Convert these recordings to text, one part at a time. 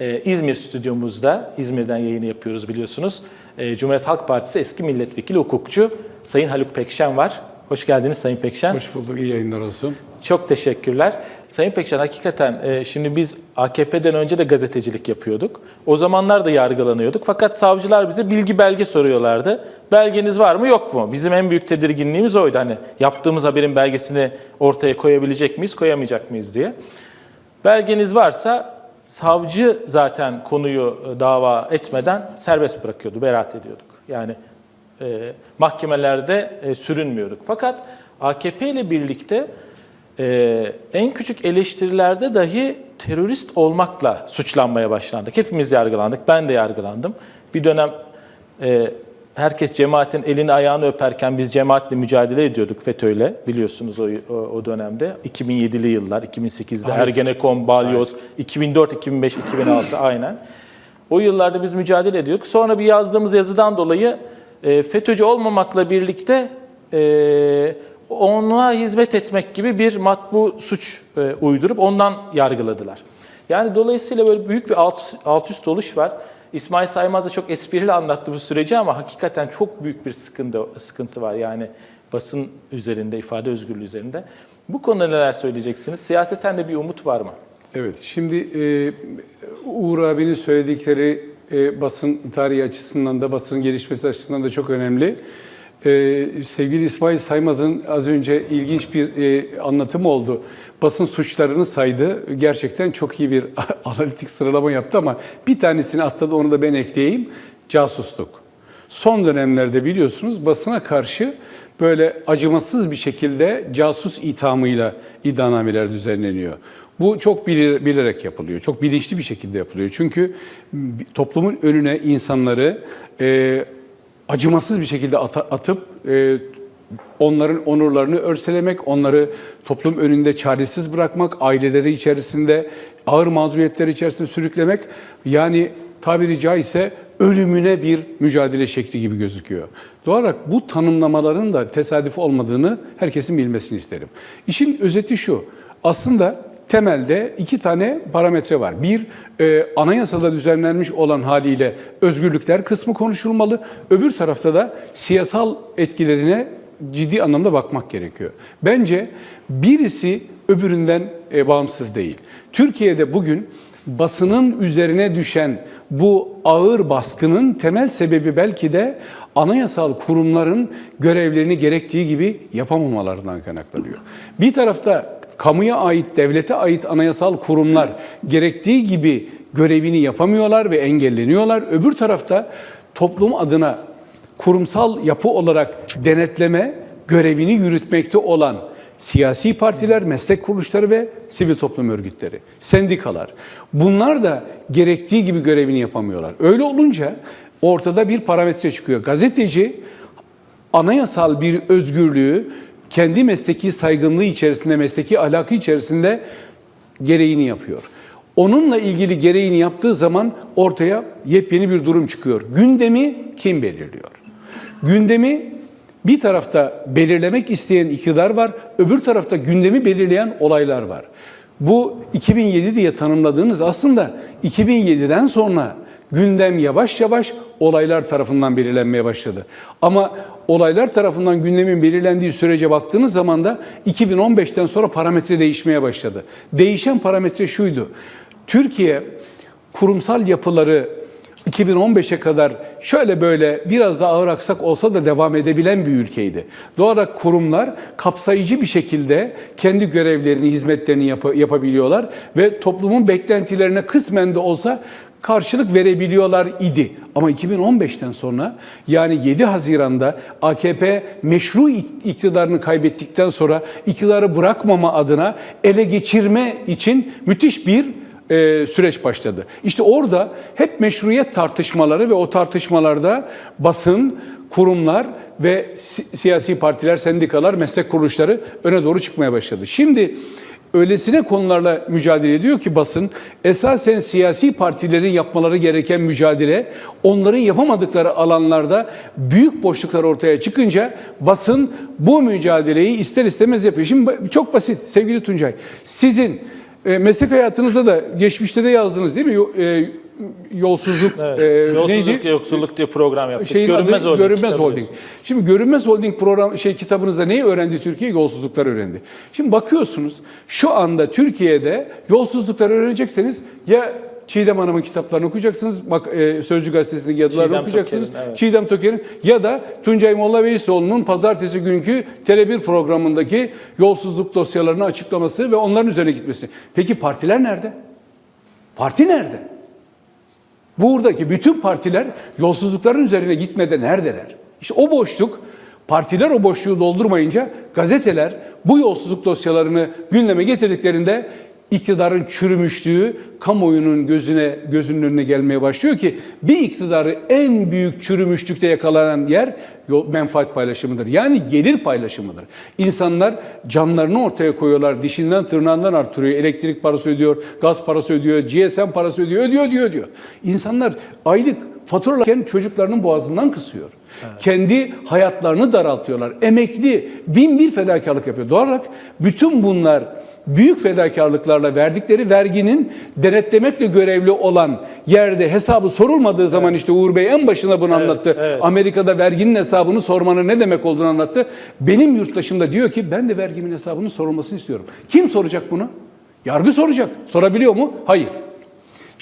Ee, İzmir stüdyomuzda, İzmir'den yayını yapıyoruz biliyorsunuz. Ee, Cumhuriyet Halk Partisi eski milletvekili hukukçu Sayın Haluk Pekşen var. Hoş geldiniz Sayın Pekşen. Hoş bulduk, iyi yayınlar olsun. Çok teşekkürler. Sayın Pekşen hakikaten e, şimdi biz AKP'den önce de gazetecilik yapıyorduk. O zamanlar da yargılanıyorduk. Fakat savcılar bize bilgi belge soruyorlardı. Belgeniz var mı yok mu? Bizim en büyük tedirginliğimiz oydu. Hani yaptığımız haberin belgesini ortaya koyabilecek miyiz, koyamayacak mıyız diye. Belgeniz varsa savcı zaten konuyu e, dava etmeden serbest bırakıyordu, beraat ediyorduk. Yani e, mahkemelerde e, sürünmüyorduk. Fakat AKP ile birlikte e, en küçük eleştirilerde dahi terörist olmakla suçlanmaya başlandık. Hepimiz yargılandık, ben de yargılandım. Bir dönem e, herkes cemaatin elini ayağını öperken biz cemaatle mücadele ediyorduk FETÖ'yle biliyorsunuz o, o, o dönemde. 2007'li yıllar, 2008'de Maalesef. Ergenekon, Balyoz, 2004, 2005, 2006 aynen. O yıllarda biz mücadele ediyorduk. Sonra bir yazdığımız yazıdan dolayı e, FETÖ'cü olmamakla birlikte e, ona hizmet etmek gibi bir matbu suç e, uydurup ondan yargıladılar. Yani dolayısıyla böyle büyük bir alt, alt üst oluş var. İsmail Saymaz da çok esprili anlattı bu süreci ama hakikaten çok büyük bir sıkıntı, sıkıntı var. Yani basın üzerinde, ifade özgürlüğü üzerinde. Bu konuda neler söyleyeceksiniz? Siyaseten de bir umut var mı? Evet, şimdi e, Uğur abinin söyledikleri e, basın tarihi açısından da basın gelişmesi açısından da çok önemli. E, sevgili İsmail Saymaz'ın az önce ilginç bir e, anlatım oldu. Basın suçlarını saydı. Gerçekten çok iyi bir analitik sıralama yaptı ama bir tanesini atladı, onu da ben ekleyeyim. Casusluk. Son dönemlerde biliyorsunuz basına karşı böyle acımasız bir şekilde casus ithamıyla iddianameler düzenleniyor. Bu çok bilir- bilerek yapılıyor, çok bilinçli bir şekilde yapılıyor. Çünkü toplumun önüne insanları e, acımasız bir şekilde ata- atıp e, onların onurlarını örselemek, onları toplum önünde çaresiz bırakmak, aileleri içerisinde ağır mağduriyetler içerisinde sürüklemek yani tabiri caizse ölümüne bir mücadele şekli gibi gözüküyor. Doğal olarak bu tanımlamaların da tesadüf olmadığını herkesin bilmesini isterim. İşin özeti şu, aslında temelde iki tane parametre var. Bir, e, anayasada düzenlenmiş olan haliyle özgürlükler kısmı konuşulmalı. Öbür tarafta da siyasal etkilerine ciddi anlamda bakmak gerekiyor. Bence birisi öbüründen e, bağımsız değil. Türkiye'de bugün basının üzerine düşen bu ağır baskının temel sebebi belki de anayasal kurumların görevlerini gerektiği gibi yapamamalarından kaynaklanıyor. Bir tarafta kamuya ait, devlete ait anayasal kurumlar gerektiği gibi görevini yapamıyorlar ve engelleniyorlar. Öbür tarafta toplum adına kurumsal yapı olarak denetleme görevini yürütmekte olan siyasi partiler, meslek kuruluşları ve sivil toplum örgütleri, sendikalar. Bunlar da gerektiği gibi görevini yapamıyorlar. Öyle olunca ortada bir parametre çıkıyor. Gazeteci anayasal bir özgürlüğü kendi mesleki saygınlığı içerisinde, mesleki ahlakı içerisinde gereğini yapıyor. Onunla ilgili gereğini yaptığı zaman ortaya yepyeni bir durum çıkıyor. Gündemi kim belirliyor? Gündemi bir tarafta belirlemek isteyen iktidar var, öbür tarafta gündemi belirleyen olaylar var. Bu 2007 diye tanımladığınız aslında 2007'den sonra gündem yavaş yavaş olaylar tarafından belirlenmeye başladı. Ama olaylar tarafından gündemin belirlendiği sürece baktığınız zaman da 2015'ten sonra parametre değişmeye başladı. Değişen parametre şuydu. Türkiye kurumsal yapıları 2015'e kadar şöyle böyle biraz da ağır aksak olsa da devam edebilen bir ülkeydi. Doğal olarak kurumlar kapsayıcı bir şekilde kendi görevlerini, hizmetlerini yap- yapabiliyorlar ve toplumun beklentilerine kısmen de olsa karşılık verebiliyorlar idi. Ama 2015'ten sonra yani 7 Haziran'da AKP meşru iktidarını kaybettikten sonra iktidarı bırakmama adına ele geçirme için müthiş bir e, süreç başladı. İşte orada hep meşruiyet tartışmaları ve o tartışmalarda basın, kurumlar ve si- siyasi partiler, sendikalar, meslek kuruluşları öne doğru çıkmaya başladı. Şimdi öylesine konularla mücadele ediyor ki basın esasen siyasi partilerin yapmaları gereken mücadele onların yapamadıkları alanlarda büyük boşluklar ortaya çıkınca basın bu mücadeleyi ister istemez yapıyor. Şimdi çok basit sevgili Tuncay. Sizin E, meslek hayatınızda da geçmişte de yazdınız değil mi? Yo- yolsuzluk, Evet. e, Yolsuzluk, neydi? yoksulluk diye program yaptık. Şeyin Görünmez adı Holding. Görünmez Holding. Şimdi Görünmez Holding program şey kitabınızda neyi öğrendi Türkiye? Yolsuzluklar öğrendi. Şimdi bakıyorsunuz şu anda Türkiye'de yolsuzluklar öğrenecekseniz ya Çiğdem Hanım'ın kitaplarını okuyacaksınız. Bak e, Sözcü Gazetesi'ndeki yazılarını Çiğdem okuyacaksınız. Toker'in, evet. Çiğdem Toker'in ya da Tuncay Molla Veysoğlu'nun pazartesi günkü Tele1 programındaki yolsuzluk dosyalarını açıklaması ve onların üzerine gitmesi. Peki partiler nerede? Parti nerede? Buradaki bütün partiler yolsuzlukların üzerine gitmeden neredeler? İşte o boşluk, partiler o boşluğu doldurmayınca gazeteler bu yolsuzluk dosyalarını gündeme getirdiklerinde iktidarın çürümüşlüğü kamuoyunun gözüne gözünün önüne gelmeye başlıyor ki bir iktidarı en büyük çürümüşlükte yakalanan yer menfaat paylaşımıdır. Yani gelir paylaşımıdır. İnsanlar canlarını ortaya koyuyorlar, dişinden tırnağından artırıyor, elektrik parası ödüyor, gaz parası ödüyor, GSM parası ödüyor, ödüyor, ödüyor, ödüyor. İnsanlar aylık faturalarken çocuklarının boğazından kısıyor. Kendi hayatlarını daraltıyorlar. Emekli bin bir fedakarlık yapıyor. Doğal olarak bütün bunlar büyük fedakarlıklarla verdikleri verginin denetlemekle görevli olan yerde hesabı sorulmadığı zaman işte Uğur Bey en başına bunu anlattı. evet. Amerika'da verginin hesabını sormanın ne demek olduğunu anlattı. Benim yurttaşım da diyor ki ben de vergimin hesabının sorulmasını istiyorum. Kim soracak bunu? Yargı soracak. Sorabiliyor mu? Hayır.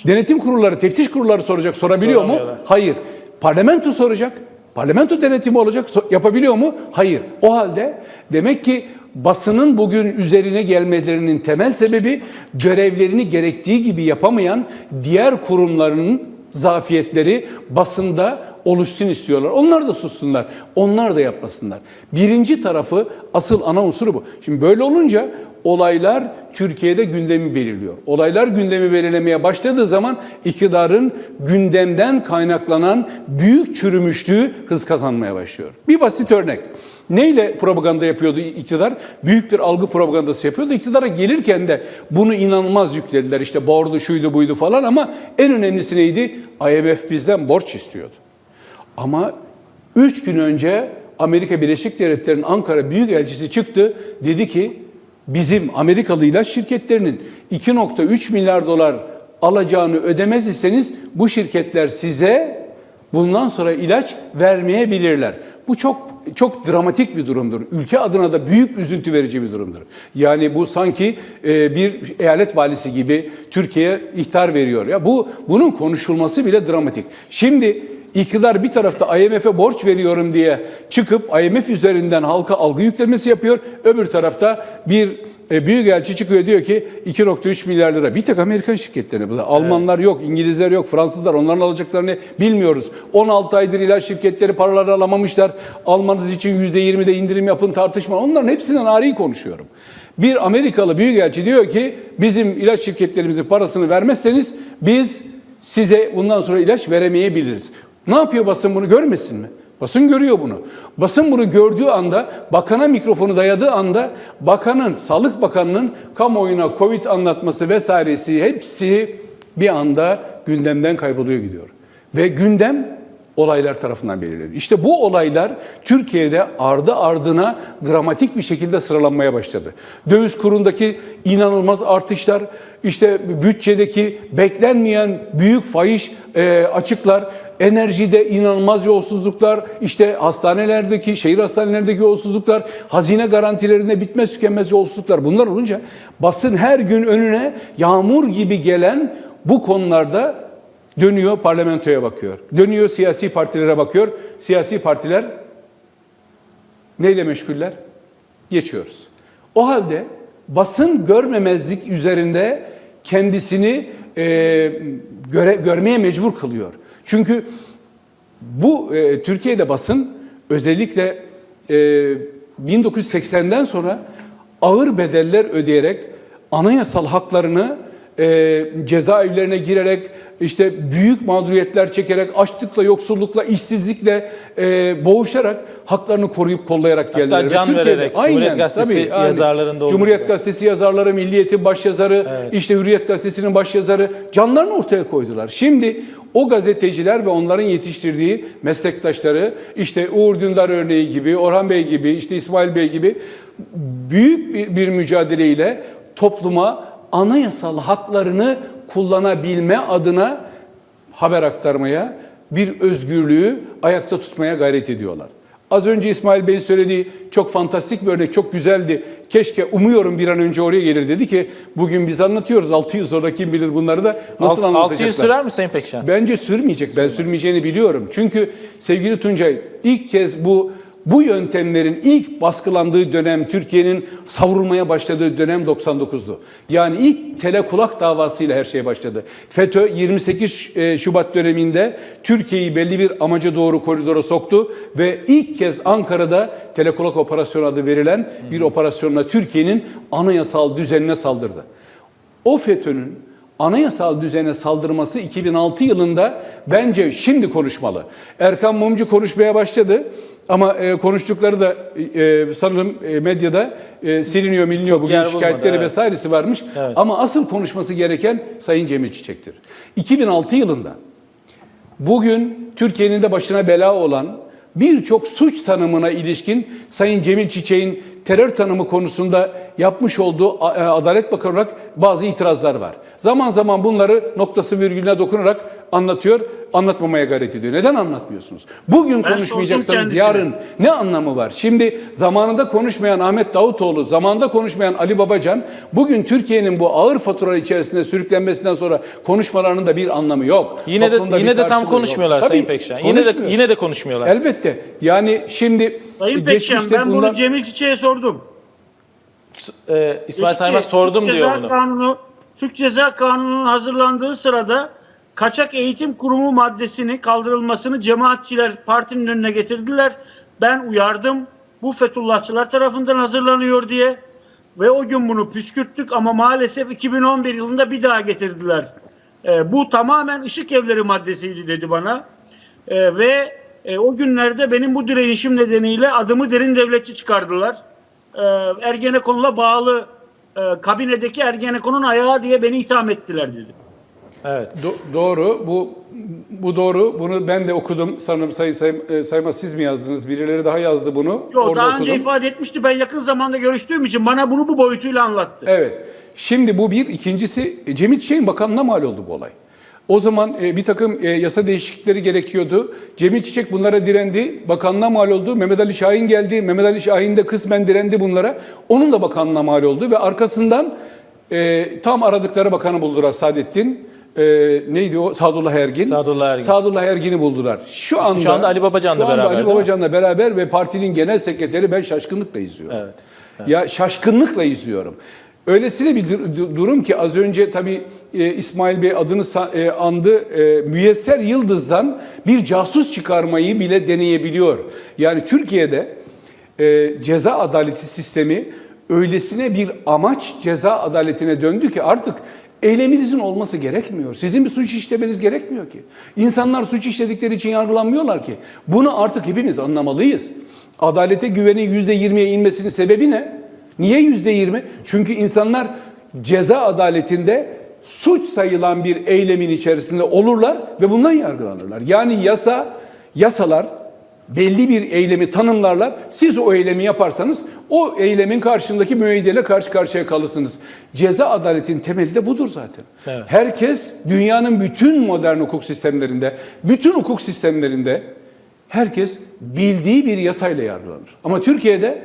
Denetim kurulları, teftiş kurulları soracak. Sorabiliyor mu? Hayır. Parlamento soracak. Parlamento denetimi olacak. Yapabiliyor mu? Hayır. O halde demek ki basının bugün üzerine gelmelerinin temel sebebi görevlerini gerektiği gibi yapamayan diğer kurumların zafiyetleri basında oluşsun istiyorlar. Onlar da sussunlar. Onlar da yapmasınlar. Birinci tarafı asıl ana unsuru bu. Şimdi böyle olunca olaylar Türkiye'de gündemi belirliyor. Olaylar gündemi belirlemeye başladığı zaman iktidarın gündemden kaynaklanan büyük çürümüşlüğü hız kazanmaya başlıyor. Bir basit örnek. Neyle propaganda yapıyordu iktidar? Büyük bir algı propagandası yapıyordu. İktidara gelirken de bunu inanılmaz yüklediler. İşte bordu, şuydu, buydu falan ama en önemlisi neydi? IMF bizden borç istiyordu. Ama 3 gün önce Amerika Birleşik Devletleri'nin Ankara Büyükelçisi çıktı. Dedi ki bizim Amerikalı ilaç şirketlerinin 2.3 milyar dolar alacağını ödemez iseniz bu şirketler size bundan sonra ilaç vermeyebilirler. Bu çok çok dramatik bir durumdur. Ülke adına da büyük üzüntü verici bir durumdur. Yani bu sanki e, bir eyalet valisi gibi Türkiye'ye ihtar veriyor. Ya bu bunun konuşulması bile dramatik. Şimdi iktidar bir tarafta IMF'e borç veriyorum diye çıkıp IMF üzerinden halka algı yüklemesi yapıyor. Öbür tarafta bir e, büyükelçi çıkıyor diyor ki 2.3 milyar lira. Bir tek Amerikan şirketlerine. Bu da Almanlar yok, İngilizler yok, Fransızlar onların alacaklarını bilmiyoruz. 16 aydır ilaç şirketleri paraları alamamışlar. Almanız için %20'de indirim yapın tartışma. Onların hepsinden ari konuşuyorum. Bir Amerikalı büyükelçi diyor ki bizim ilaç şirketlerimizin parasını vermezseniz biz size bundan sonra ilaç veremeyebiliriz. Ne yapıyor basın bunu görmesin mi? Basın görüyor bunu. Basın bunu gördüğü anda, bakana mikrofonu dayadığı anda, bakanın, Sağlık Bakanı'nın kamuoyuna Covid anlatması vesairesi hepsi bir anda gündemden kayboluyor gidiyor. Ve gündem olaylar tarafından belirleniyor. İşte bu olaylar Türkiye'de ardı ardına dramatik bir şekilde sıralanmaya başladı. Döviz kurundaki inanılmaz artışlar, işte bütçedeki beklenmeyen büyük fahiş e, açıklar, enerjide inanılmaz yolsuzluklar, işte hastanelerdeki, şehir hastanelerindeki yolsuzluklar, hazine garantilerinde bitmez tükenmez yolsuzluklar bunlar olunca basın her gün önüne yağmur gibi gelen bu konularda dönüyor parlamentoya bakıyor. Dönüyor siyasi partilere bakıyor. Siyasi partiler neyle meşguller? Geçiyoruz. O halde basın görmemezlik üzerinde kendisini e, göre, görmeye mecbur kılıyor. Çünkü bu e, Türkiye'de basın özellikle e, 1980'den sonra ağır bedeller ödeyerek anayasal haklarını e, cezaevlerine girerek işte büyük mağduriyetler çekerek açlıkla, yoksullukla, işsizlikle e, boğuşarak haklarını koruyup kollayarak geldiler. Ve can Türkiye'de- vererek, Cumhuriyet Gazetesi yazarlarında olduğu Cumhuriyet gibi. Gazetesi yazarları, Milliyet'in başyazarı, işte Hürriyet Gazetesi'nin başyazarı canlarını ortaya koydular. Şimdi o gazeteciler ve onların yetiştirdiği meslektaşları işte Uğur Dündar örneği gibi, Orhan Bey gibi, işte İsmail Bey gibi büyük bir, mücadeleyle topluma anayasal haklarını kullanabilme adına haber aktarmaya, bir özgürlüğü ayakta tutmaya gayret ediyorlar. Az önce İsmail Bey söylediği çok fantastik bir örnek, çok güzeldi. Keşke umuyorum bir an önce oraya gelir dedi ki bugün biz anlatıyoruz 6 yıl sonra kim bilir bunları da nasıl Alt- anlatacaklar. 6 yıl sürer mi Sayın Pekşen? Bence sürmeyecek. Ben sürmeyeceğini biliyorum. Çünkü sevgili Tuncay ilk kez bu bu yöntemlerin ilk baskılandığı dönem Türkiye'nin savrulmaya başladığı dönem 99'du. Yani ilk tele kulak davasıyla her şey başladı. FETÖ 28 e, Şubat döneminde Türkiye'yi belli bir amaca doğru koridora soktu ve ilk kez Ankara'da telekulak operasyonu adı verilen bir operasyonla Türkiye'nin anayasal düzenine saldırdı. O FETÖ'nün anayasal düzene saldırması 2006 yılında bence şimdi konuşmalı. Erkan Mumcu konuşmaya başladı ama e, konuştukları da e, sanırım e, medyada e, siliniyor miliniyor. Bugün yer şikayetleri bulmadı, evet. vesairesi varmış. Evet. Ama asıl konuşması gereken Sayın Cemil Çiçek'tir. 2006 yılında Bugün Türkiye'nin de başına bela olan birçok suç tanımına ilişkin Sayın Cemil Çiçek'in terör tanımı konusunda yapmış olduğu e, Adalet Bakanı olarak bazı itirazlar var. Zaman zaman bunları noktası virgülüne dokunarak anlatıyor, anlatmamaya gayret ediyor. Neden anlatmıyorsunuz? Bugün Ben konuşmayacaksanız yarın ne anlamı var? Şimdi zamanında konuşmayan Ahmet Davutoğlu, zamanında konuşmayan Ali Babacan, bugün Türkiye'nin bu ağır fatura içerisinde sürüklenmesinden sonra konuşmalarının da bir anlamı yok. Yine de Toplumda bir yine de tam yok. konuşmuyorlar Tabii, Sayın Pekşen. Yine de yine de konuşmuyorlar. Elbette. Yani şimdi Sayın Pekşen ben bunlar- bunu Cemil Çiçek'e sordum. Ee, İsmail Saymaz sordum Türk diyor Ceza bunu. Kanunu, Türk Ceza Kanunu'nun hazırlandığı sırada kaçak eğitim kurumu maddesini kaldırılmasını cemaatçiler partinin önüne getirdiler. Ben uyardım. Bu Fethullahçılar tarafından hazırlanıyor diye. Ve o gün bunu püskürttük ama maalesef 2011 yılında bir daha getirdiler. Ee, bu tamamen ışık evleri maddesiydi dedi bana. Ee, ve e, o günlerde benim bu direnişim nedeniyle adımı derin devletçi çıkardılar. Ee, Ergenekon'la bağlı e, kabinedeki Ergenekon'un ayağı diye beni itham ettiler dedi. Evet. Do- doğru. Bu bu doğru. Bunu ben de okudum. Sanırım Sayın Say, e, Saymaz siz mi yazdınız? Birileri daha yazdı bunu. Yok Orada daha okudum. önce ifade etmişti. Ben yakın zamanda görüştüğüm için bana bunu bu boyutuyla anlattı. Evet. Şimdi bu bir. ikincisi e, Cemil Çiçek'in bakanlığına mal oldu bu olay. O zaman e, bir takım e, yasa değişiklikleri gerekiyordu. Cemil Çiçek bunlara direndi. Bakanlığa mal oldu. Mehmet Ali Şahin geldi. Mehmet Ali Şahin de kısmen direndi bunlara. Onun da bakanlığına mal oldu ve arkasından e, tam aradıkları bakanı buldular Saadettin. E, neydi o? Sadullah Ergin. Sadullah Ergin. Sadullah Ergin'i buldular. Şu anda Şu anda Ali Babacan'la şu anda beraber, Ali? Babacan'la beraber ve partinin genel sekreteri ben şaşkınlıkla izliyorum. Evet. Ya şaşkınlıkla izliyorum. Öylesine bir dur- dur- durum ki az önce tabii e, İsmail Bey adını e, andı. E, Müyesser Yıldız'dan bir casus çıkarmayı bile deneyebiliyor. Yani Türkiye'de e, ceza adaleti sistemi öylesine bir amaç ceza adaletine döndü ki artık eyleminizin olması gerekmiyor. Sizin bir suç işlemeniz gerekmiyor ki. İnsanlar suç işledikleri için yargılanmıyorlar ki. Bunu artık hepimiz anlamalıyız. Adalete güvenin %20'ye inmesinin sebebi ne? Niye yüzde yirmi? Çünkü insanlar ceza adaletinde suç sayılan bir eylemin içerisinde olurlar ve bundan yargılanırlar. Yani yasa, yasalar belli bir eylemi tanımlarlar. Siz o eylemi yaparsanız o eylemin karşındaki müeyyideyle karşı karşıya kalırsınız. Ceza adaletin temeli de budur zaten. Evet. Herkes dünyanın bütün modern hukuk sistemlerinde, bütün hukuk sistemlerinde herkes bildiği bir yasayla yargılanır. Ama Türkiye'de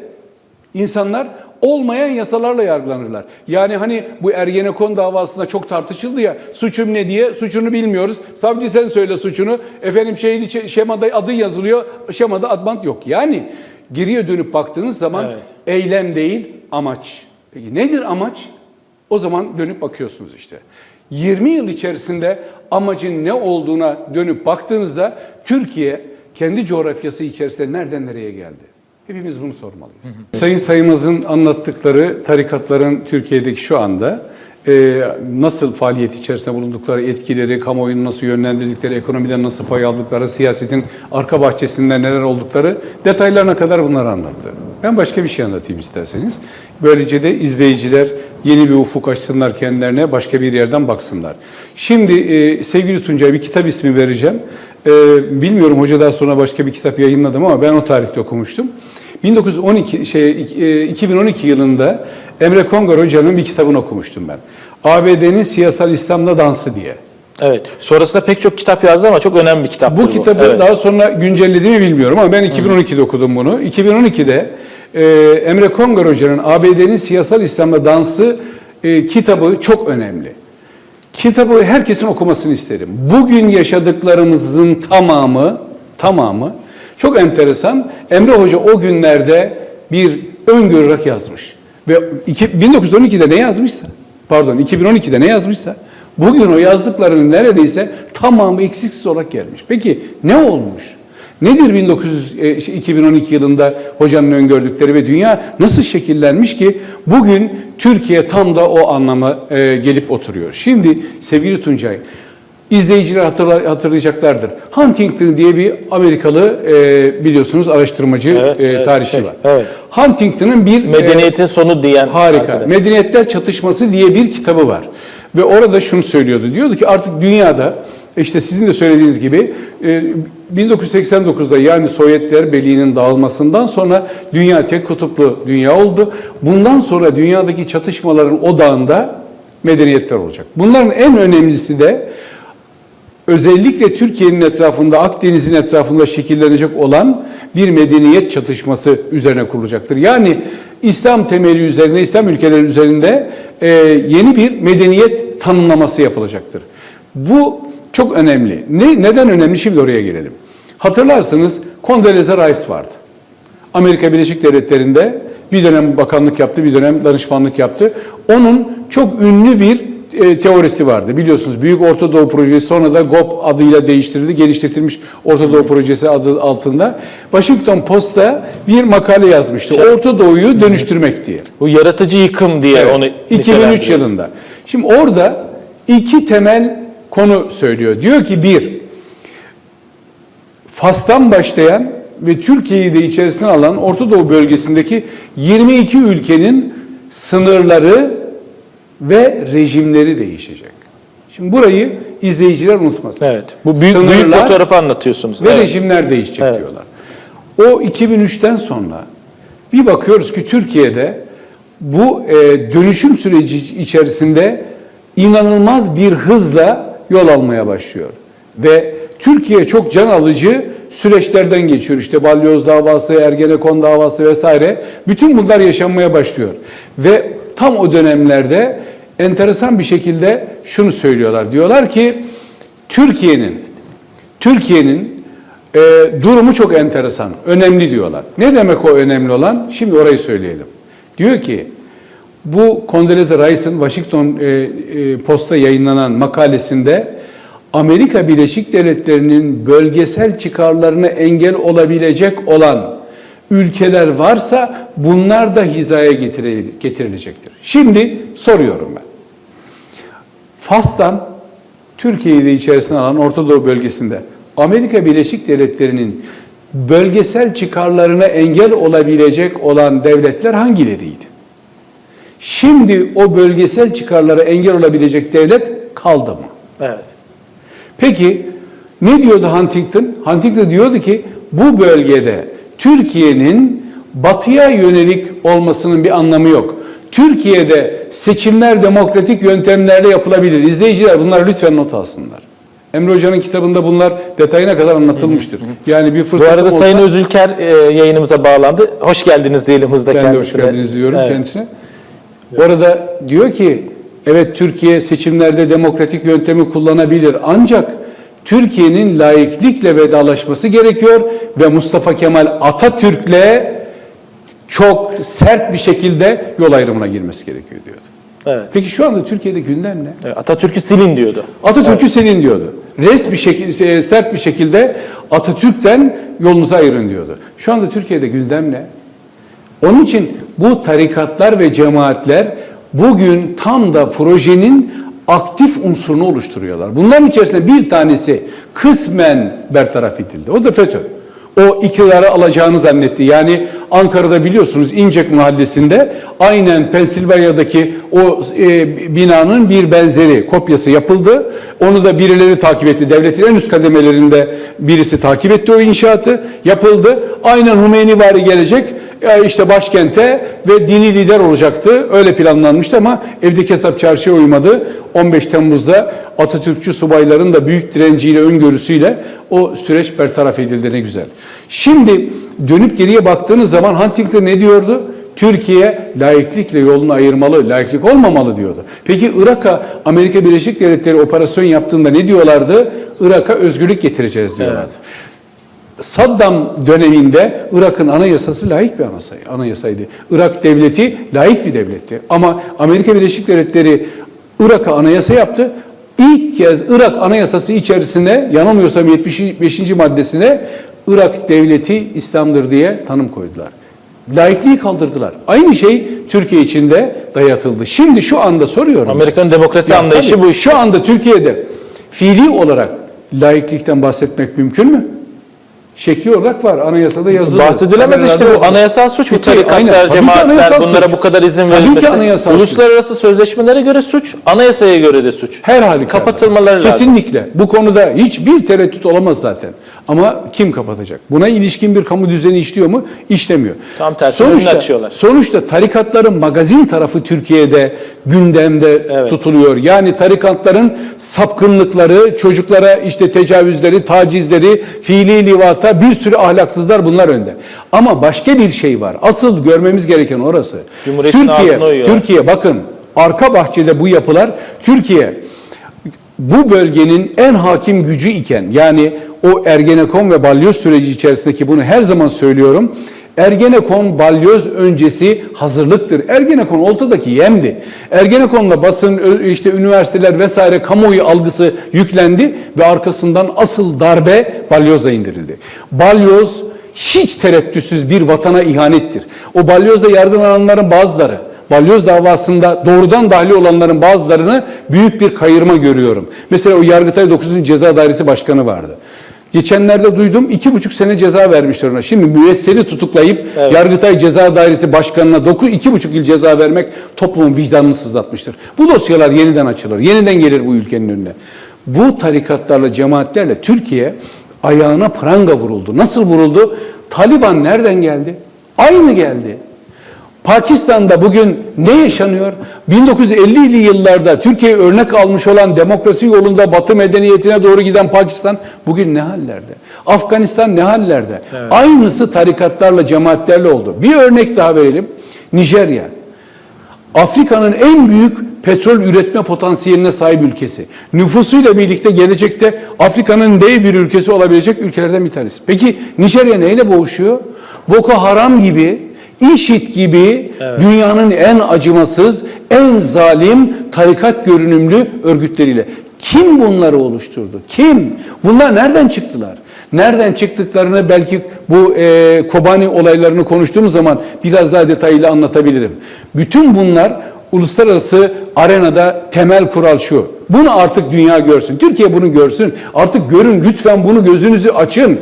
insanlar olmayan yasalarla yargılanırlar. Yani hani bu Ergenekon davasında çok tartışıldı ya suçum ne diye suçunu bilmiyoruz. Savcı sen söyle suçunu. Efendim şeyin içi- şemada adı yazılıyor. Şemada adbant yok. Yani geriye dönüp baktığınız zaman Evet. eylem değil amaç. Peki nedir amaç? O zaman dönüp bakıyorsunuz işte. 20 yıl içerisinde amacın ne olduğuna dönüp baktığınızda Türkiye kendi coğrafyası içerisinde nereden nereye geldi? Hepimiz bunu sormalıyız. Sayın Sayımaz'ın anlattıkları tarikatların Türkiye'deki şu anda e, nasıl faaliyet içerisinde bulundukları, etkileri, kamuoyunu nasıl yönlendirdikleri, ekonomiden nasıl pay aldıkları, siyasetin arka bahçesinde neler oldukları detaylarına kadar bunları anlattı. Ben başka bir şey anlatayım isterseniz. Böylece de izleyiciler yeni bir ufuk açsınlar kendilerine, başka bir yerden baksınlar. Şimdi e, sevgili Tuncay bir kitap ismi vereceğim. E, bilmiyorum hoca daha sonra başka bir kitap yayınladım ama ben o tarihte okumuştum. 1912 şey e, 2012 yılında Emre Kongar Hoca'nın bir kitabını okumuştum ben. ABD'nin siyasal İslam'la dansı diye. Evet. Sonrasında pek çok kitap yazdı ama çok önemli bir kitap. Bu kitabı Evet. daha sonra güncelledi mi bilmiyorum ama ben 2012'de okudum bunu. 2012'de e, Emre Kongar Hoca'nın ABD'nin siyasal İslam'la dansı e, kitabı çok önemli. Kitabı herkesin okumasını isterim. Bugün yaşadıklarımızın tamamı, tamamı çok enteresan. Emre Hoca o günlerde bir öngörerek yazmış. Ve iki- 1912'de ne yazmışsa, pardon 2012'de ne yazmışsa, bugün o yazdıklarının neredeyse tamamı eksiksiz olarak gelmiş. Peki ne olmuş? Nedir 1900, e, şey, 2012 yılında hocanın öngördükleri ve dünya nasıl şekillenmiş ki bugün Türkiye tam da o anlama e, gelip oturuyor. Şimdi sevgili Tuncay, izleyiciler hatırla- hatırlayacaklardır. Huntington diye bir Amerikalı e, biliyorsunuz araştırmacı, Evet, e, evet, tarihçi şey, var. evet. Huntington'ın bir e, Medeniyetin sonu diyen. Harika. arkadaş. Medeniyetler Çatışması diye bir kitabı var. Ve orada şunu söylüyordu. Diyordu ki artık dünyada işte sizin de söylediğiniz gibi e, 1989'da yani Sovyetler Birliği'nin dağılmasından sonra dünya tek kutuplu dünya oldu. Bundan sonra dünyadaki çatışmaların odağında medeniyetler olacak. Bunların en önemlisi de özellikle Türkiye'nin etrafında, Akdeniz'in etrafında şekillenecek olan bir medeniyet çatışması üzerine kurulacaktır. Yani İslam temeli üzerine, İslam ülkeleri üzerinde e, yeni bir medeniyet tanımlaması yapılacaktır. Bu çok önemli. Ne, neden önemli? Şimdi oraya gelelim. Hatırlarsınız Condoleezza Rice vardı. Amerika Birleşik Devletleri'nde bir dönem bakanlık yaptı, bir dönem danışmanlık yaptı. Onun çok ünlü bir e, teorisi vardı. Biliyorsunuz Büyük Orta Doğu Projesi sonra da GOP adıyla değiştirildi. Genişletilmiş Orta Doğu Projesi adı altında. Washington Post'a bir makale yazmıştı. Orta Doğu'yu dönüştürmek diye. Bu yaratıcı yıkım diye Evet, onu 2003 nitelendiriyor. yılında. Şimdi orada iki temel konu söylüyor. Diyor ki bir, Fas'tan başlayan ve Türkiye'yi de içerisine alan Orta Doğu bölgesindeki 22 ülkenin sınırları ve rejimleri değişecek. Şimdi burayı izleyiciler unutmasın. Evet. Bu büyük, büyük Sınırlar fotoğrafı anlatıyorsunuz. ve evet. rejimler değişecek Evet. diyorlar. O 2003'ten sonra bir bakıyoruz ki Türkiye'de bu e, dönüşüm süreci içerisinde inanılmaz bir hızla yol almaya başlıyor. Ve Türkiye çok can alıcı süreçlerden geçiyor. İşte Balyoz davası, Ergenekon davası vesaire. Bütün bunlar yaşanmaya başlıyor. Ve tam o dönemlerde enteresan bir şekilde şunu söylüyorlar. Diyorlar ki Türkiye'nin Türkiye'nin e, durumu çok enteresan, önemli diyorlar. Ne demek o önemli olan? Şimdi orayı söyleyelim. Diyor ki bu Condoleezza Rice'ın Washington e, e, Post'ta yayınlanan makalesinde Amerika Birleşik Devletleri'nin bölgesel çıkarlarına engel olabilecek olan ülkeler varsa bunlar da hizaya getiril- getirilecektir. Şimdi soruyorum ben. Fas'tan Türkiye'yi de içerisine alan Orta Doğu bölgesinde Amerika Birleşik Devletleri'nin bölgesel çıkarlarına engel olabilecek olan devletler hangileriydi? Şimdi o bölgesel çıkarlara engel olabilecek devlet kaldı mı? Evet. Peki ne diyordu Huntington? Huntington diyordu ki bu bölgede Türkiye'nin batıya yönelik olmasının bir anlamı yok. Türkiye'de seçimler demokratik yöntemlerle yapılabilir. İzleyiciler bunları lütfen not alsınlar. Emre Hoca'nın kitabında bunlar detayına kadar anlatılmıştır. Yani bir Bu fırsat arada Sayın Özülker e, yayınımıza bağlandı. Hoş geldiniz diyelim hızla ben de hoş kendisine. geldiniz diyorum Evet. kendisine. Orada diyor ki evet Türkiye seçimlerde demokratik yöntemi kullanabilir ancak Türkiye'nin laiklikle vedalaşması gerekiyor ve Mustafa Kemal Atatürk'le çok sert bir şekilde yol ayrımına girmesi gerekiyor diyordu. Evet. Peki şu anda Türkiye'de gündem ne? Evet, Atatürk'ü silin diyordu. Atatürk'ü silin diyordu. Res bir şekilde sert bir şekilde Atatürk'ten yolunuzu ayırın diyordu. Şu anda Türkiye'de gündem ne? Onun için bu tarikatlar ve cemaatler bugün tam da projenin aktif unsurunu oluşturuyorlar. Bunların içerisinde bir tanesi kısmen bertaraf edildi. O da FETÖ. O iktidarı alacağını zannetti. Yani Ankara'da biliyorsunuz İncek Mahallesi'nde aynen Pensilvanya'daki o e, binanın bir benzeri kopyası yapıldı. Onu da birileri takip etti. Devletin en üst kademelerinde birisi takip etti o inşaatı. Yapıldı. Aynen Hümeyni vari gelecek e, işte başkente ve dini lider olacaktı. Öyle planlanmıştı ama evdeki hesap çarşıya uymadı. 15 Temmuz'da Atatürkçü subayların da büyük direnciyle, öngörüsüyle o süreç bertaraf edildi ne güzel. Şimdi dönüp geriye baktığınız zaman Huntington ne diyordu? Türkiye laiklikle yolunu ayırmalı, laiklik olmamalı diyordu. Peki Irak'a Amerika Birleşik Devletleri operasyon yaptığında ne diyorlardı? Irak'a özgürlük getireceğiz diyorlardı. Saddam döneminde Irak'ın anayasası laik bir anayasa- anayasaydı. Irak devleti laik bir devletti. Ama Amerika Birleşik Devletleri Irak'a anayasa yaptı. İlk kez Irak anayasası içerisine yanılmıyorsam 75. maddesine Irak devleti İslam'dır diye tanım koydular. Laikliği kaldırdılar. Aynı şey Türkiye için de dayatıldı. Şimdi şu anda soruyorum. Amerika'nın demokrasi Ya anlayışı tabii, bu. Şu anda Türkiye'de fiili olarak laiklikten bahsetmek mümkün mü? Şekli olarak var. Anayasada yazılı. Bahsedilemez işte bu anayasal suç bu Peki, tarikatlar. Tabii ki cemaatler anayasal bunlara suç. bu kadar izin Tabii ki verilmesi. anayasal suç. Uluslararası sözleşmelere göre suç, anayasaya göre de suç. Her halükarda. Kapatılmaları lazım. Kesinlikle. Bu konuda hiçbir tereddüt olamaz zaten. Ama kim kapatacak? Buna ilişkin bir kamu düzeni işliyor mu? İşlemiyor. Tam tersine önünü açıyorlar. Sonuçta tarikatların magazin tarafı Türkiye'de gündemde Evet. tutuluyor. Yani tarikatların sapkınlıkları, çocuklara işte tecavüzleri, tacizleri, fiili livata bir sürü ahlaksızlar bunlar önde. Ama başka bir şey var. Asıl görmemiz gereken orası. Türkiye. Türkiye bakın arka bahçede bu yapılar Türkiye bu bölgenin en hakim gücü iken yani o Ergenekon ve Balyoz süreci içerisindeki bunu her zaman söylüyorum. Ergenekon balyoz öncesi hazırlıktır. Ergenekon ortadaki yemdi. Ergenekon'la basın, işte üniversiteler vesaire kamuoyu algısı yüklendi ve arkasından asıl darbe balyoza indirildi. Balyoz hiç tereddütsüz bir vatana ihanettir. O balyozda yargılananların bazıları Balyoz davasında doğrudan dahil olanların bazılarını büyük bir kayırma görüyorum. Mesela o Yargıtay 9. Ceza Dairesi Başkanı vardı. Geçenlerde duydum iki buçuk sene ceza vermişler ona. Şimdi müesseri tutuklayıp Evet. Yargıtay Ceza Dairesi Başkanı'na dokuz, iki buçuk yıl ceza vermek toplumun vicdanını sızlatmıştır. Bu dosyalar yeniden açılır, yeniden gelir bu ülkenin önüne. Bu tarikatlarla, cemaatlerle Türkiye ayağına pranga vuruldu. Nasıl vuruldu? Taliban nereden geldi? Aynı geldi. Pakistan'da bugün ne yaşanıyor? 1950'li yıllarda Türkiye örnek almış olan demokrasi yolunda batı medeniyetine doğru giden Pakistan bugün ne hallerde? Afganistan ne hallerde? Aynısı tarikatlarla, cemaatlerle oldu. Bir örnek daha verelim. Nijerya. Afrika'nın en büyük petrol üretme potansiyeline sahip ülkesi. Nüfusuyla birlikte gelecekte Afrika'nın dev bir ülkesi olabilecek ülkelerden bir tanesi. Peki Nijerya neyle boğuşuyor? Boko Haram gibi, IŞİD gibi dünyanın en acımasız, en zalim tarikat görünümlü örgütleriyle. Kim bunları oluşturdu? Kim? Bunlar nereden çıktılar? Nereden çıktıklarını belki bu e, Kobani olaylarını konuştuğumuz zaman biraz daha detaylı anlatabilirim. Bütün bunlar uluslararası arenada temel kural şu. Bunu artık dünya görsün. Türkiye bunu görsün. Artık görün lütfen bunu gözünüzü açın.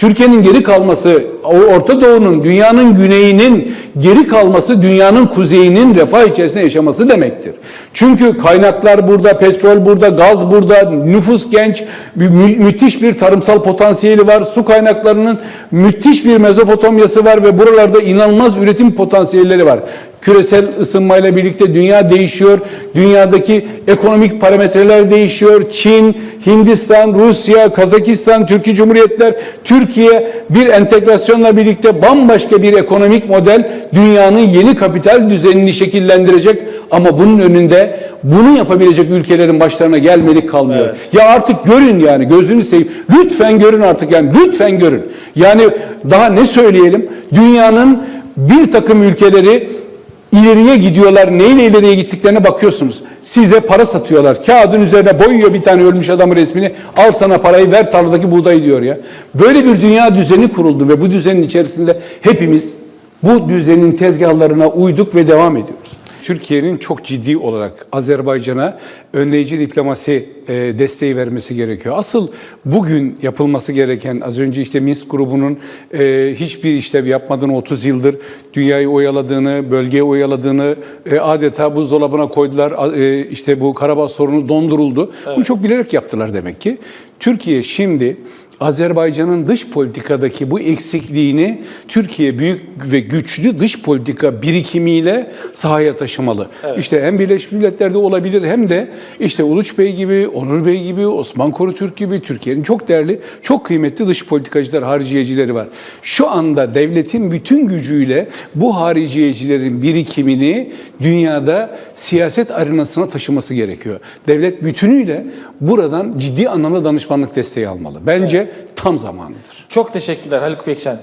Türkiye'nin geri kalması, Orta Doğu'nun, dünyanın güneyinin geri kalması, dünyanın kuzeyinin refah içerisinde yaşaması demektir. Çünkü kaynaklar burada, petrol burada, gaz burada, nüfus genç, mü- müthiş bir tarımsal potansiyeli var, su kaynaklarının müthiş bir Mezopotamyası var ve buralarda inanılmaz üretim potansiyelleri var. Küresel ısınmayla birlikte dünya değişiyor. Dünyadaki ekonomik parametreler değişiyor. Çin, Hindistan, Rusya, Kazakistan, Türkiye Cumhuriyetler, Türkiye bir entegrasyonla birlikte bambaşka bir ekonomik model dünyanın yeni kapital düzenini şekillendirecek ama bunun önünde bunu yapabilecek ülkelerin başlarına gelmedik kalmıyor. Evet. Ya artık görün yani gözünü seveyim. Lütfen görün artık yani lütfen görün. Yani daha ne söyleyelim? Dünyanın bir takım ülkeleri ileriye gidiyorlar. Neyle ileriye gittiklerine bakıyorsunuz. Size para satıyorlar. Kağıdın üzerine boyuyor bir tane ölmüş adamın resmini. Al sana parayı ver tarladaki buğdayı diyor ya. Böyle bir dünya düzeni kuruldu ve bu düzenin içerisinde hepimiz bu düzenin tezgahlarına uyduk ve devam ediyoruz. Türkiye'nin çok ciddi olarak Azerbaycan'a önleyici diplomasi e, desteği vermesi gerekiyor. Asıl bugün yapılması gereken az önce işte Minsk grubunun e, hiçbir işlev yapmadığını 30 yıldır dünyayı oyaladığını, bölgeyi oyaladığını e, adeta buzdolabına koydular. İşte bu Karabağ sorunu donduruldu. Bunu çok bilerek yaptılar demek ki. Türkiye şimdi Azerbaycan'ın dış politikadaki bu eksikliğini Türkiye büyük ve güçlü dış politika birikimiyle sahaya taşımalı. İşte hem Birleşmiş Milletler'de olabilir hem de işte Uluç Bey gibi, Onur Bey gibi, Osman Korutürk gibi Türkiye'nin çok değerli, çok kıymetli dış politikacılar, hariciyecileri var. Şu anda devletin bütün gücüyle bu hariciyecilerin birikimini dünyada siyaset arenasına taşıması gerekiyor. Devlet bütünüyle buradan ciddi anlamda danışmanlık desteği almalı. Bence tam zamanıdır. Çok teşekkürler Haluk Pekşen.